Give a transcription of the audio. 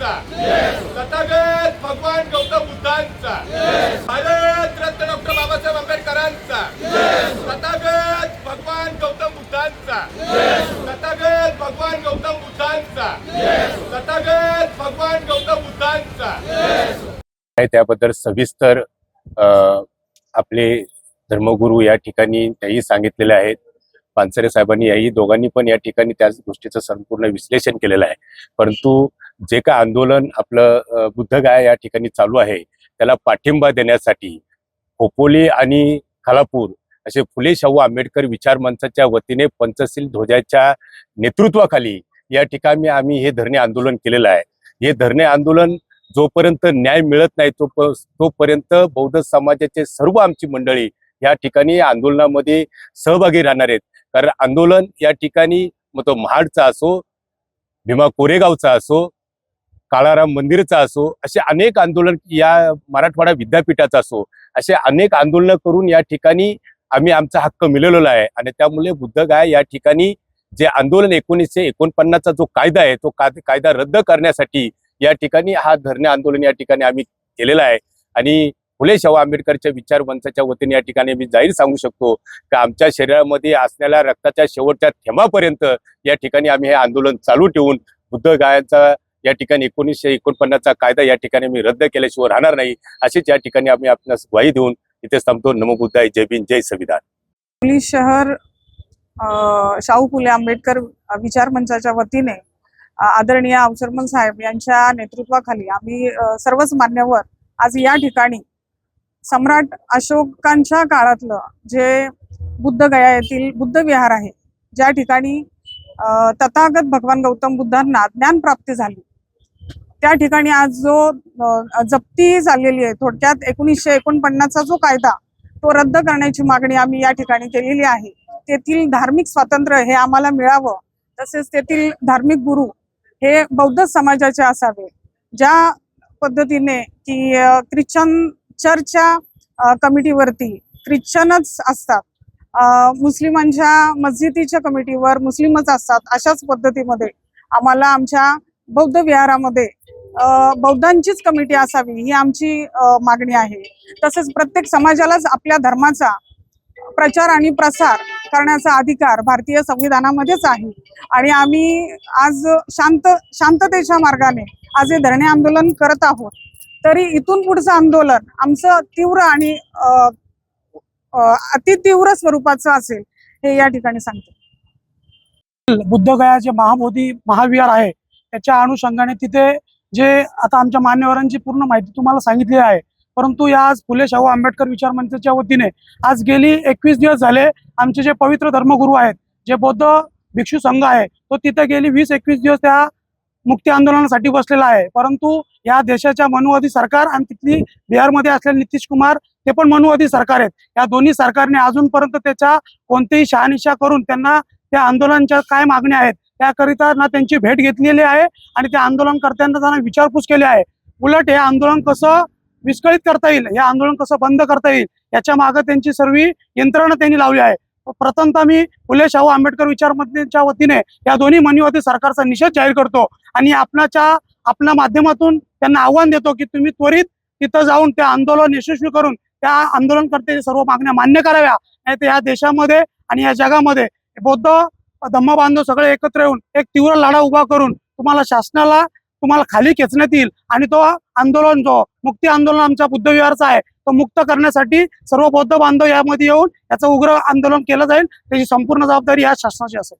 बुद्धांचा तथागत भगवान गौतम बुद्धांचा. भारत रत्न डॉक्टर बाबासाहेब आंबेडकरांचा. तथागत भगवान गौतम बुद्धांचा. तथागत भगवान गौतम बुद्धांचा. तथागत भगवान गौतम बुद्धांचा. आहे त्याबद्दल सविस्तर आपले धर्मगुरू या ठिकाणी त्याही सांगितलेले आहेत. पानसरे साहेबांनी याही दोघांनी पण या ठिकाणी त्याच गोष्टीचं संपूर्ण विश्लेषण केलेलं आहे. परंतु जे काय आंदोलन आपलं बुद्धगाया या ठिकाणी चालू आहे त्याला पाठिंबा देण्यासाठी खोपोली आणि खालापूर असे फुले शाहू आंबेडकर विचार मंचाच्या वतीने पंचशील ध्वजाच्या नेतृत्वाखाली या ठिकाणी आम्ही हे धरणे आंदोलन केलेलं आहे. हे धरणे आंदोलन जोपर्यंत न्याय मिळत नाही तो तोपर्यंत बौद्ध समाजाचे सर्व आमची मंडळी या ठिकाणी आंदोलनामध्ये सहभागी राहणार आहेत. कारण आंदोलन या ठिकाणी मग तो महाडचा असो भीमा कोरेगावचा असो काळाराम मंदिरचा असो असे अनेक आंदोलन या मराठवाडा विद्यापीठाचा असो असे अनेक आंदोलनं करून या ठिकाणी आम्ही आमचा हक्क मिळवलेला आहे. आणि त्यामुळे बुद्धगाय या ठिकाणी जे आंदोलन एकोणीसशे एकोणपन्नासचा जो कायदा आहे तो कायदा कायदा रद्द करण्यासाठी या ठिकाणी हा धरणे आंदोलन या ठिकाणी आम्ही केलेला आहे. आणि फुले शाहू आंबेडकरच्या विचार वंशाच्या वतीने या ठिकाणी मी जाहीर सांगू शकतो की आमच्या शरीरामध्ये असलेल्या रक्ताच्या शेवटच्या थेंबापर्यंत या ठिकाणी आम्ही हे आंदोलन चालू ठेवून बुद्ध गायांचा या ठिकाणी एकोणीसशे एकोणपन्नासचा कायदा या ठिकाणी मी रद्द केल्याशिवाय राहणार नाही अशीच या ठिकाणी आम्ही आपणास ग्वाही देऊन इथे थांबतो. नमोबुद्धाय जय भीम जय संविधान. पुलिस शहर शाहू फुले आंबेडकर विचार मंचाच्या वतीने आदरणीय अवसरमन साहेब यांच्या नेतृत्वाखाली आम्ही सर्वच मान्यवर आज या ठिकाणी सम्राट अशोकांच्या काळातलं जे बुद्ध गया येथील बुद्ध विहार आहे ज्या ठिकाणी तथागत भगवान गौतम बुद्धांना ज्ञान प्राप्ती झाली. त्या ठिकाणी आज जो जप्ती झालेली आहे थोडक्यात एकोणीसशे एकोणपन्नासचा जो कायदा तो रद्द करण्याची मागणी आम्ही या ठिकाणी केलेली आहे. तेथील धार्मिक स्वातंत्र्य हे आम्हाला मिळावं तसेच तेथील धार्मिक गुरु हे बौद्ध समाजाचे असावे. ज्या पद्धतीने की ख्रिश्चन चर्चच्या कमिटीवरती ख्रिश्चनच असतात मुस्लिमांच्या मस्जिदीच्या कमिटीवर मुस्लिमच असतात अशाच पद्धतीमध्ये आम्हाला आमच्या बौद्ध विहारामध्ये बौद्धांचीच कमिटी असावी ही आमची मागणी आहे. तसेच प्रत्येक समाजालाच आपल्या धर्माचा प्रचार आणि प्रसार करण्याचा अधिकार भारतीय संविधानामध्येच आहे. आणि आम्ही आज शांत शांततेच्या मार्गाने आज हे धरणे आंदोलन करत आहोत. तरी इथून पुढचं आंदोलन आमचं तीव्र आणि अ, अ, अतितीव्र स्वरूपाचं असेल हे या ठिकाणी सांगते. बुद्धगयाचे महाबोधी महाविहार आहे. त्याच्या अनुषंगाने तिथे जे आता आमच्या मान्यवरांची पूर्ण माहिती तुम्हाला सांगितली आहे. परंतु या आज फुले शाहू आंबेडकर विचार मंचाच्या वतीने आज गेली एकवीस दिवस झाले आमचे जे पवित्र धर्मगुरू आहेत जे बौद्ध भिक्षू संघ आहे तो तिथे गेली वीस एकवीस दिवस त्या मुक्ती आंदोलनासाठी बसलेला आहे. परंतु या देशाच्या मनुवादी सरकार आणि तिथली बिहारमध्ये असलेले नितीश कुमार ते पण मनुवादी सरकार आहेत. या दोन्ही सरकारने अजूनपर्यंत त्याच्या कोणतीही शहानिशा करून त्यांना त्या आंदोलनाच्या काय मागण्या आहेत त्याकरिता ना त्यांची भेट घेतलेली आहे आणि त्या आंदोलनकर्त्यांना त्यांना विचारपूस केली आहे. उलट हे आंदोलन कसं विस्कळीत करता येईल? हे आंदोलन कसं बंद करता येईल? याच्या मागे त्यांची सर्व यंत्रणा त्यांनी लावली आहे. प्रथमतः मी फुले शाहू आंबेडकर विचार वतीने या दोन्ही मनीवरती सरकारचा निषेध जाहीर करतो आणि आपणाच्या आपल्या माध्यमातून त्यांना आव्हान देतो की तुम्ही त्वरित तिथं जाऊन ते आंदोलन यशस्वी करून त्या आंदोलनकर्त्याच्या सर्व मागण्या मान्य कराव्या. नाही तर या देशामध्ये आणि या जगामध्ये बौद्ध धम्मा बांधव सगळे एकत्र येऊन एक तीव्र लढा उभा करून तुम्हाला शासनाला तुम्हाला खाली खेचण्यात येईल आणि तो आंदोलन जो मुक्ती आंदोलन आमच्या बुद्धविहारचा आहे तो मुक्त करण्यासाठी सर्व बौद्ध बांधव यामध्ये येऊन याचं उग्र आंदोलन केलं जाईल. त्याची संपूर्ण जबाबदारी या शासनाची असेल.